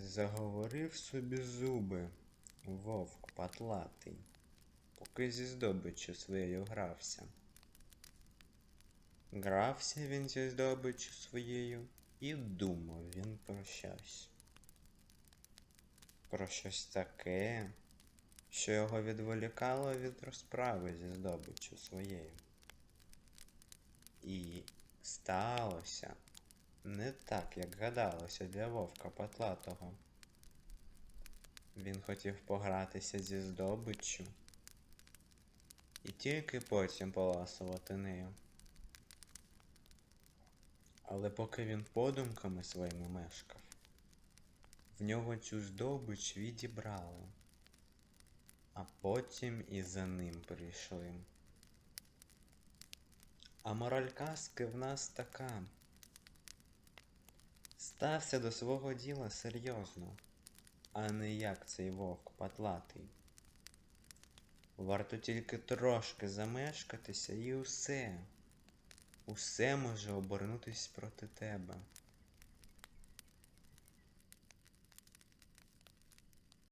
Заговорив собі зуби вовк патлатий, поки зі здобиччю своєю грався. Грався він зі здобиччю своєю і думав він про щось. Про щось таке, що його відволікало від розправи зі здобиччю своєю. І сталося не так, як гадалося для вовка патлатого. Він хотів погратися зі здобиччю і тільки потім поласувати нею. Але поки він подумками своїми мешкав, в нього цю здобич відібрали, а потім і за ним прийшли. А мораль казки в нас така. Стався до свого діла серйозно, а не як цей вовк патлатий. Варто тільки трошки замешкатися і усе, усе може обернутись проти тебе.